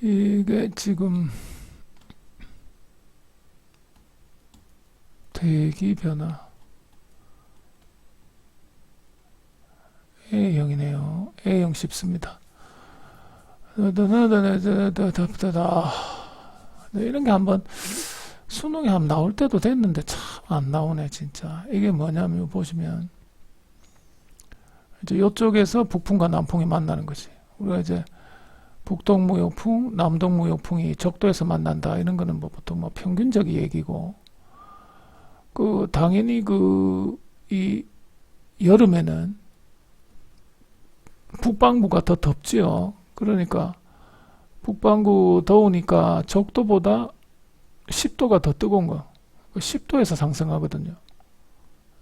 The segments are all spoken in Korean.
이게 지금 대기 변화 A형이네요. A형 쉽습니다. 네, 이런 게 한번 수능에 한번 나올 때도 됐는데 참 안 나오네 진짜. 이게 뭐냐면 보시면 이제 이쪽에서 북풍과 남풍이 만나는 거지. 우리가 이제 북동무역풍, 남동무역풍이 적도에서 만난다 이런 거는 뭐 보통 뭐 평균적 얘기고 그 당연히 그 이 여름에는 북반구가 더 덥지요. 그러니까 북반구 더우니까 적도보다 10도가 더 뜨거운 거. 10도에서 상승하거든요.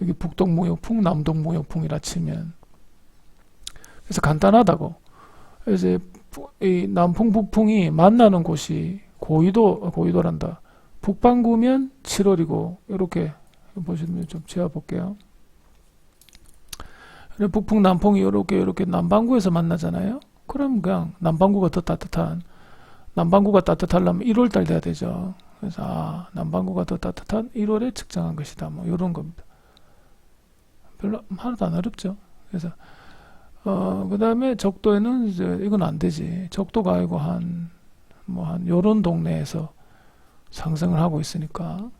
여기 북동무역풍, 남동무역풍이라 치면. 그래서 간단하다고. 이제 이 남풍, 북풍이 만나는 곳이 고위도, 고위도란다. 북반구면 7월이고, 이렇게 보시면 좀 지어볼게요. 북풍, 남풍이 이렇게, 이렇게 남반구에서 만나잖아요. 그럼 그냥 남반구가 더 따뜻한, 남반구가 따뜻하려면 1월달 돼야 되죠. 그래서 아, 남반구가 더 따뜻한 1월에 측정한 것이다. 뭐 이런 겁니다. 별로 하나도 안 어렵죠. 그래서 어 그 다음에 적도에는 이제 이건 안 되지. 적도가 아니고 한 뭐 한 요런 동네에서 상승을 하고 있으니까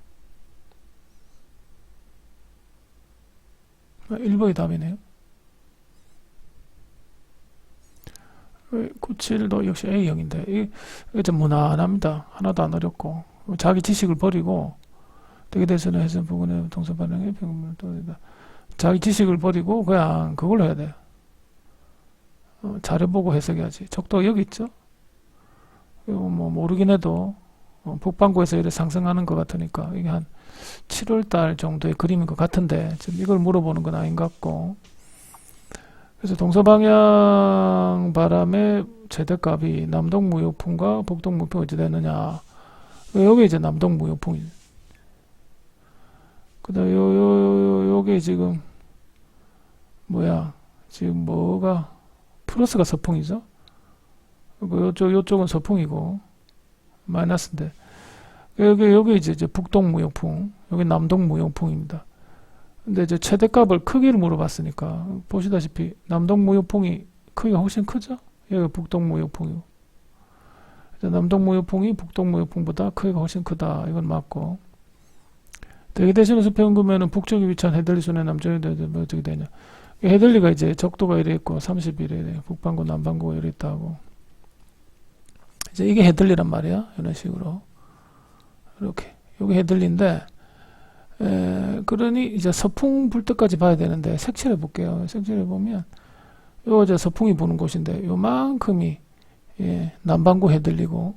1번이 답이네요. 97도 역시 A형인데 이게 좀 무난합니다. 하나도 안 어렵고 자기 지식을 버리고 되게 대선을 해서 부분에 동서 반응의 평균을 또 자기 지식을 버리고 그냥 그걸로 해야 돼. 어, 잘해보고 해석해야지. 적도 여기 있죠? 이거 뭐 모르긴 해도 어, 북반구에서 이렇게 상승하는 것 같으니까 이게 한 7월 달 정도의 그림인 것 같은데 지금 이걸 물어보는 건 아닌 것 같고 그래서 동서방향 바람의 최대값이 남동무역풍과 북동무역풍이 어찌 되느냐 여기 이제 남동무역풍이 그 다음 요, 요, 요, 요게 지금 뭐야 지금 뭐가 플러스가 서풍이죠? 그 요쪽 요쪽은 서풍이고 마이너스인데. 여기 여기 이제, 이제 북동무역풍 여기 남동무역풍입니다. 근데 이제 최대값을 크기를 물어봤으니까 보시다시피 남동무역풍이 크기가 훨씬 크죠? 여기 북동무역풍이고. 남동 무역풍이 북동 무역풍보다 크기가 훨씬 크다. 이건 맞고. 대기 대신에 수평 구면은 북쪽에 위치한 헤들리 순의 남쪽에 뭐 어떻게 되냐 헤들리가 이제 적도가 이래 있고 30이래 북반구 남반구가 이래 있다고 이제 이게 헤들리란 말이야 이런 식으로 이렇게 여기 헤들리인데 에, 그러니 이제 서풍 불 때까지 봐야 되는데 색칠해 볼게요 색칠해 보면 요 이제 서풍이 부는 곳인데 요만큼이 예, 남반구 해들리고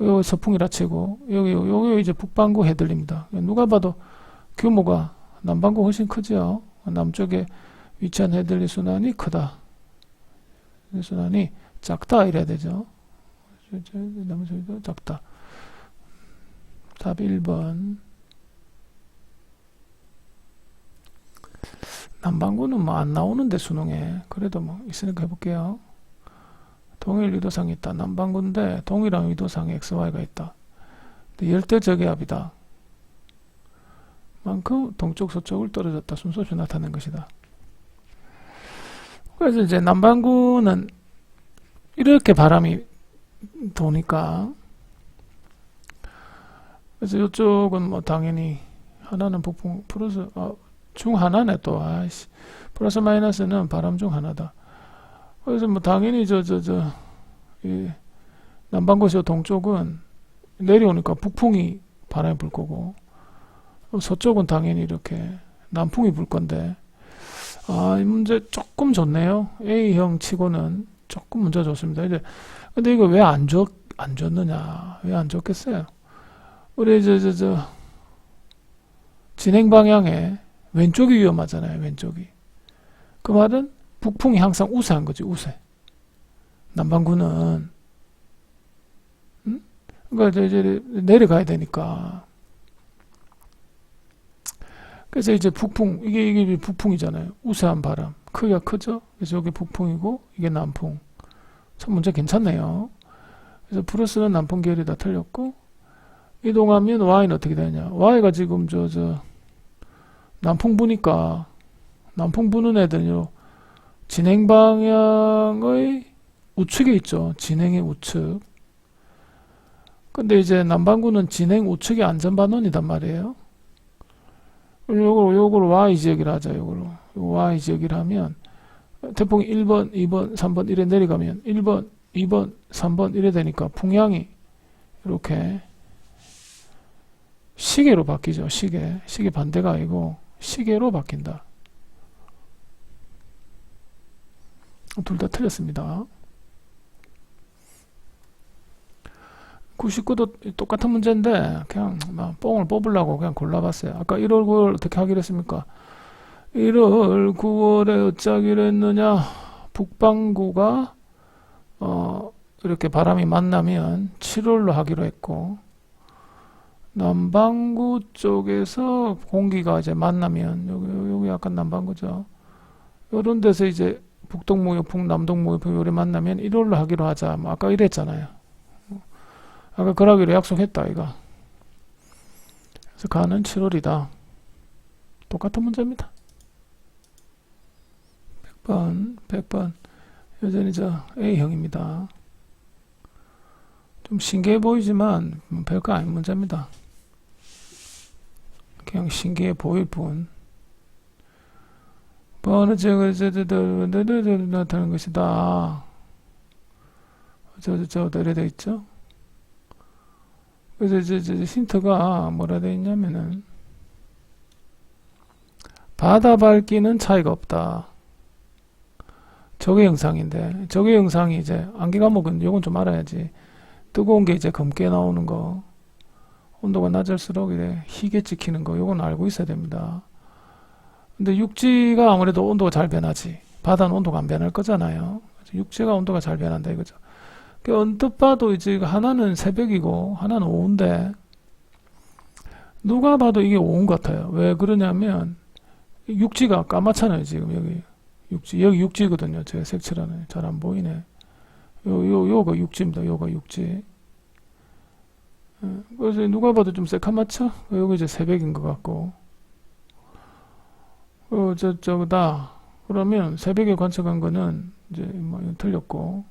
요 서풍이라 치고 여기 여기 이제 북반구 해들립니다. 누가 봐도 규모가 남반구 훨씬 크죠. 남쪽에 위치한 해들리 순환이 크다. 순환이 작다 이래야 되죠. 나머지도 작다. 답 1번. 남반구는 뭐 안 나오는데 수능에 그래도 뭐 있으니까 해볼게요. 동일 위도상이 있다. 남반구인데 동일한 위도상에 XY가 있다. 열대저기압이다. 만큼 동쪽 서쪽을 떨어졌다. 순서없이 나타낸 것이다. 그래서 이제 남반구는 이렇게 바람이 도니까 그래서 이쪽은 뭐 당연히 하나는 북풍 플러스 아, 중 하나네 또 아이씨 플러스 마이너스는 바람 중 하나다. 그래서 뭐 당연히 저 저 저 이 남반구에서 동쪽은 내려오니까 북풍이 바람이 불 거고 서쪽은 당연히 이렇게 남풍이 불 건데. 아 이 문제 조금 좋네요. A형 치고는 조금 문제 좋습니다. 이제 근데 이거 왜 안 좋 안 좋느냐? 왜 안 좋겠어요? 우리 저 저 저 진행 방향에 왼쪽이 위험하잖아요 왼쪽이. 그 말은 북풍이 항상 우세한 거지 우세. 남반구는. 응? 그러니까 이제 내려가야 되니까. 그래서 이제 북풍 이게 이게 북풍이잖아요. 우세한 바람 크기가 크죠. 그래서 여기 북풍이고 이게 남풍. 참 문제 괜찮네요. 그래서 플러스는 남풍 계열이 다 틀렸고 이동하면 y는 어떻게 되냐? y가 지금 저 저 남풍 부니까 남풍 부는 애들요 진행 방향의 우측에 있죠. 진행의 우측. 근데 이제 남반구는 진행 우측의 안전반원이단 말이에요. 요걸 요걸 y 지역이라 하자. 요걸로 요 y 지역이라 하면 태풍이 1번, 2번, 3번 이래 내려가면 1번, 2번, 3번 이래 되니까 풍향이 이렇게 시계로 바뀌죠. 시계. 시계 반대가 아니고 시계로 바뀐다. 둘 다 틀렸습니다. 99도 똑같은 문제인데 그냥 막 뽕을 뽑으려고 그냥 골라봤어요. 아까 1월 9월 어떻게 하기로 했습니까? 1월 9월에 어쩌기로 했느냐? 북반구가 어 이렇게 바람이 만나면 7월로 하기로 했고 남반구 쪽에서 공기가 이제 만나면 여기 여기 약간 남반구죠. 이런 데서 이제 북동무역풍, 남동무역풍 요래 만나면 1월로 하기로 하자. 뭐 아까 이랬잖아요. 아까 그러기로 약속했다 이가. 그래서 가는 7월이다. 똑같은 문제입니다. 100번, 100번. 여전히 저 A형입니다. 좀 신기해 보이지만 뭐 별거 아닌 문제입니다. 그냥 신기해 보일 뿐. 저거 저저저 나타나는 것이다. 저저 저 이래 돼 있죠. 그래서 저, 저, 저 힌트가 뭐라 돼 있냐면은 바다 밝기는 차이가 없다. 저게 영상인데 저게 영상이 이제 안개 과목은 요건 좀 알아야지. 뜨거운 게 이제 검게 나오는 거 온도가 낮을수록 이제 희게 찍히는 거 요건 알고 있어야 됩니다. 근데 육지가 아무래도 온도가 잘 변하지. 바다는 온도가 안 변할 거잖아요. 육지가 온도가 잘 변한다 이거죠. 그 언뜻 봐도 이제 하나는 새벽이고 하나는 오후인데 누가 봐도 이게 오후 같아요. 왜 그러냐면 육지가 까맣잖아요 지금 여기 육지 여기 육지거든요. 제가 색칠하는 잘 안 보이네. 요 요 요가 육지입니다. 요가 육지. 예, 그래서 누가 봐도 좀 새카맣죠? 여기 이제 새벽인 것 같고. 어, 저, 저거다. 그러면 새벽에 관측한 거는 이제 뭐 틀렸고.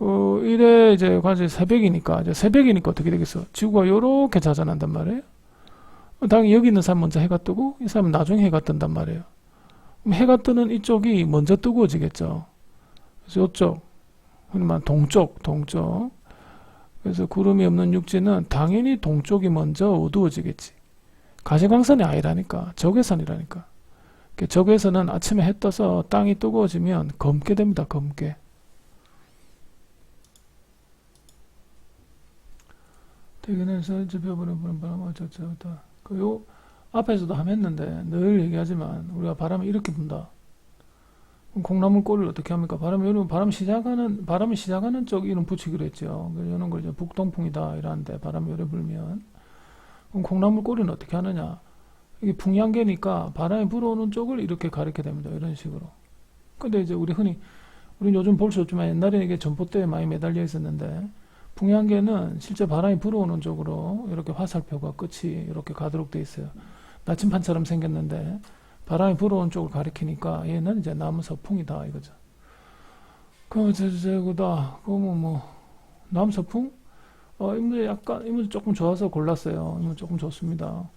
어, 이래 이제 관측 새벽이니까, 이제 새벽이니까 어떻게 되겠어? 지구가 요렇게 자전한단 말이에요. 어, 당연히 여기 있는 사람 먼저 해가 뜨고, 이 사람은 나중에 해가 뜬단 말이에요. 그럼 해가 뜨는 이쪽이 먼저 뜨거워지겠죠. 그래서 이쪽, 흔히 말 동쪽, 동쪽. 그래서 구름이 없는 육지는 당연히 동쪽이 먼저 어두워지겠지. 가시광선이 아니라니까. 적외선이라니까. 그 적외선은 아침에 해 떠서 땅이 뜨거워지면 검게 됩니다. 검게. 대근에서 접혀보는 부는 바람 어쩌저쩌다. 그요 앞에서도 함했는데 늘 얘기하지만 우리가 바람이 이렇게 분다. 콩나물 꼬리를 어떻게 합니까? 바람이 여러분 바람 시작하는 바람이 시작하는 쪽 이름 붙이기로 했죠. 이런 걸 이제 북동풍이다 이러는데 바람이 오래 불면 콩나물 꼬리는 어떻게 하느냐? 이게 풍향계니까 바람이 불어오는 쪽을 이렇게 가리게 됩니다. 이런 식으로. 근데 이제 우리 흔히 우리 요즘 볼 수 없지만 옛날에 이게 전봇대에 많이 매달려 있었는데 풍향계는 실제 바람이 불어오는 쪽으로 이렇게 화살표가 끝이 이렇게 가도록 돼 있어요. 나침판처럼 생겼는데 바람이 불어오는 쪽을 가리키니까 얘는 이제 나무 서풍이다 이거죠. 저, 그다. 그러면 뭐, 나무 서풍? 어, 이 문제 약간, 이 문제 조금 좋아서 골랐어요. 이 문제 조금 좋습니다.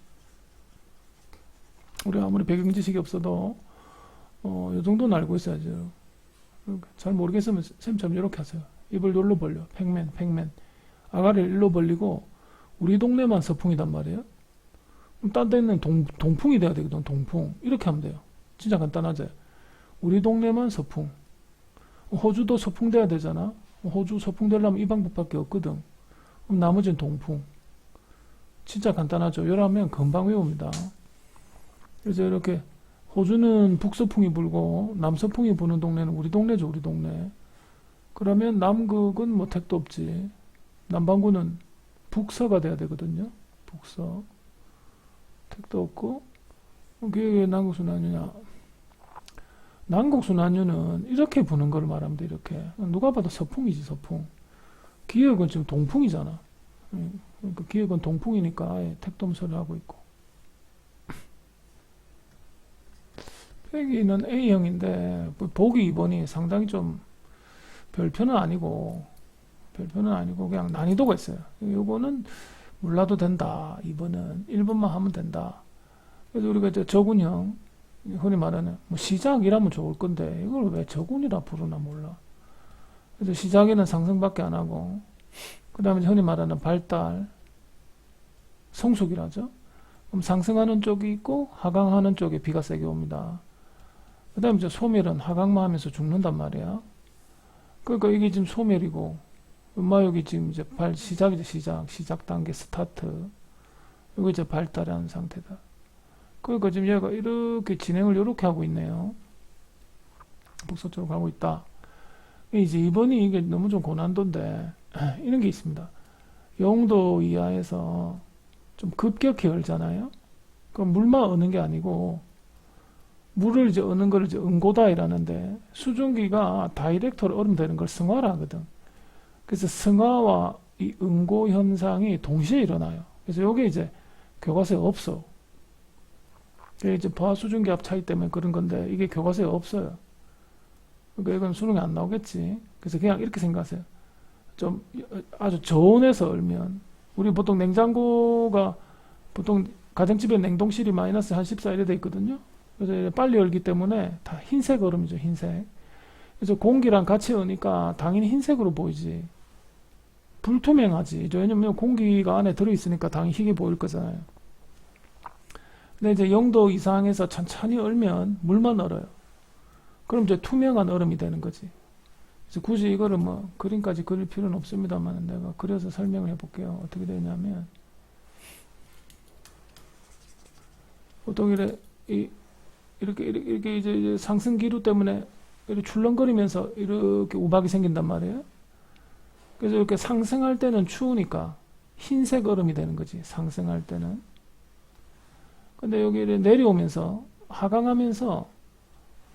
우리 아무리 배경 지식이 없어도, 어, 요 정도는 알고 있어야죠. 잘 모르겠으면 쌤처럼 이렇게 하세요. 입을 놀로 벌려. 팩맨, 팩맨. 아가리를 일로 벌리고, 우리 동네만 서풍이단 말이에요. 그럼 딴 데는 동, 동풍이 돼야 되거든, 동풍. 이렇게 하면 돼요. 진짜 간단하지? 우리 동네만 서풍. 호주도 서풍 돼야 되잖아. 호주 서풍 되려면 이 방법밖에 없거든. 그럼 나머지는 동풍. 진짜 간단하죠. 이러면 금방 외웁니다. 그래서 이렇게 호주는 북서풍이 불고 남서풍이 부는 동네는 우리 동네죠, 우리 동네. 그러면 남극은 뭐 택도 없지. 남반구는 북서가 돼야 되거든요. 북서. 택도 없고. 그게 왜 남극수 나뉘냐? 남극수 나뉘는 이렇게 부는 걸 말하면 돼, 이렇게. 누가 봐도 서풍이지, 서풍. 기역은 지금 동풍이잖아. 예, 그러니까 기역은 동풍이니까 아예 택dom소를 하고 있고. 빼기는 A형인데 뭐 보기 2번이 상당히 좀 별표는 아니고 별표는 아니고 그냥 난이도가 있어요. 요거는 몰라도 된다. 2번은 1번만 하면 된다. 그래서 우리가 이제 저군형 흔히 말하는 뭐 시작이라면 좋을 건데 이걸 왜 저군이라 부르나 몰라. 그래서 시작에는 상승밖에 안 하고 그 다음에 흔히 말하는 발달 성숙이라죠. 그럼 상승하는 쪽이 있고 하강하는 쪽에 비가 세게 옵니다. 그 다음에 이제 소멸은 하강만 하면서 죽는단 말이야. 그러니까 이게 지금 소멸이고 음마 여기 지금 이제 발 시작이죠 시작 시작 단계 스타트 이거 이제 발달하는 상태다. 그러니까 지금 얘가 이렇게 진행을 이렇게 하고 있네요. 북서쪽으로 가고 있다. 이제 이번이 이게 너무 좀 고난도인데 이런 게 있습니다. 영도 이하에서 좀 급격히 얼잖아요. 그럼 물만 어는 게 아니고 물을 이제 어는 걸 이제 응고다 이라는데 수증기가 다이렉트로 얼으면 되는 걸 승화라 하거든. 그래서 승화와 이 응고 현상이 동시에 일어나요. 그래서 요게 이제 교과서에 없어. 이게 이제 보아 수증기압 차이 때문에 그런 건데 이게 교과서에 없어요. 그러니까 이건 수능에 안 나오겠지. 그래서 그냥 이렇게 생각하세요. 좀 아주 저온에서 얼면 우리 보통 냉장고가 보통 가정집에 냉동실이 마이너스 한 14 이래 돼 있거든요. 그래서 빨리 얼기 때문에 다 흰색 얼음이죠, 흰색. 그래서 공기랑 같이 어니까 당연히 흰색으로 보이지. 불투명하지. 왜냐면 공기가 안에 들어있으니까 당연히 희게 보일 거잖아요. 근데 이제 0도 이상에서 천천히 얼면 물만 얼어요. 그럼 이제 투명한 얼음이 되는 거지. 그래서 굳이 이거를 뭐 그림까지 그릴 필요는 없습니다만 내가 그려서 설명을 해볼게요. 어떻게 되냐면 보통 이래 이, 이렇게 이렇게, 이제, 상승 기류 때문에 이렇게 출렁거리면서 이렇게 우박이 생긴단 말이에요. 그래서 이렇게 상승할 때는 추우니까 흰색 얼음이 되는 거지. 상승할 때는. 근데 여기 내려오면서 하강하면서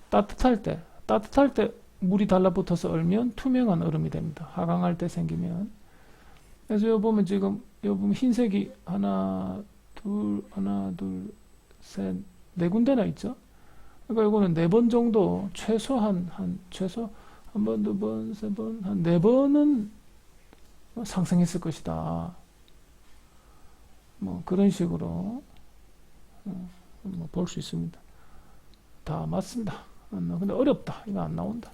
따뜻할 때, 따뜻할 때 물이 달라붙어서 얼면 투명한 얼음이 됩니다. 하강할 때 생기면. 그래서 여기 보면 지금 여기 보면 흰색이 하나, 둘, 하나, 둘, 셋, 네 군데나 있죠. 그러니까 이거는 네 번 정도 최소한 한 최소 한 번, 두 번, 세 번, 한 네 번은 상승했을 것이다. 뭐 그런 식으로 어, 뭐볼 수 있습니다. 다 맞습니다. 어, 근데 어렵다. 이거 안 나온다.